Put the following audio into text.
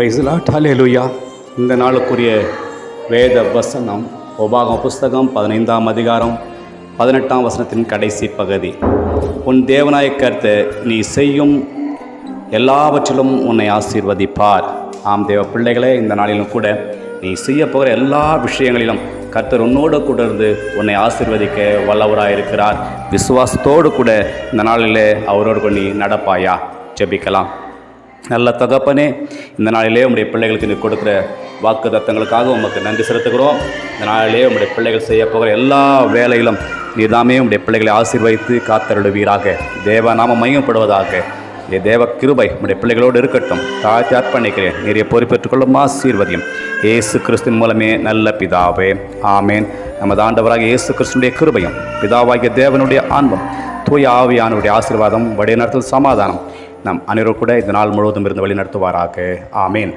பிரைஸ்லா டாலேலுயா இந்த நாளுக்குரிய வேத வசனம் உபாகம் புஸ்தகம் பதினைந்தாம் அதிகாரம் பதினெட்டாம் வசனத்தின் கடைசி பகுதி. உன் தேவனாய கருத்து நீ செய்யும் எல்லாவற்றிலும் உன்னை ஆசீர்வதிப்பார். ஆம் தேவ பிள்ளைகளே இந்த நாளிலும் கூட நீ செய்ய போகிற எல்லா விஷயங்களிலும் கர்த்தர் உன்னோடு கூட இருந்து உன்னை ஆசிர்வதிக்க வல்லவராக இருக்கிறார். விசுவாசத்தோடு கூட இந்த நாளிலே அவரோடு கூட நீ நடப்பாயா? ஜெபிக்கலாம். நல்ல தகப்பனே இந்த நாளிலே உங்களுடைய பிள்ளைகளுக்கு நீ கொடுக்குற வாக்கு தத்தங்களுக்காக உமக்கு நன்றி செலுத்துகிறோம். இந்த நாளிலே உங்களுடைய பிள்ளைகள் செய்ய போகிற எல்லா வேலையிலும் நீதாமே உங்களுடைய பிள்ளைகளை ஆசீர்வதித்து காத்தருடுவீராக தேவ நாம மையப்படுவதாக என் தேவ கிருபை உடைய பிள்ளைகளோடு இருக்கட்டும். தாழ்த்தி அர்ப்பணிக்கிறேன். நிறைய பொறுப்பேற்றுக் கொள்ளும் ஆசீர்வதியும். இயேசு கிறிஸ்தின் மூலமே நல்ல பிதாவே. ஆமேன். நமது ஆண்டவராக இயேசு கிறிஸ்துடைய கிருபையும் பிதாவாகிய தேவனுடைய ஆன்மம் தூய ஆவியானுடைய ஆசீர்வாதம் வழிநடத்தல் சமாதானம். நம் அனைவரும் கூட இந்த நாள் முழுவதும் இருந்து வழி நடத்துவாராக ஆமேன்.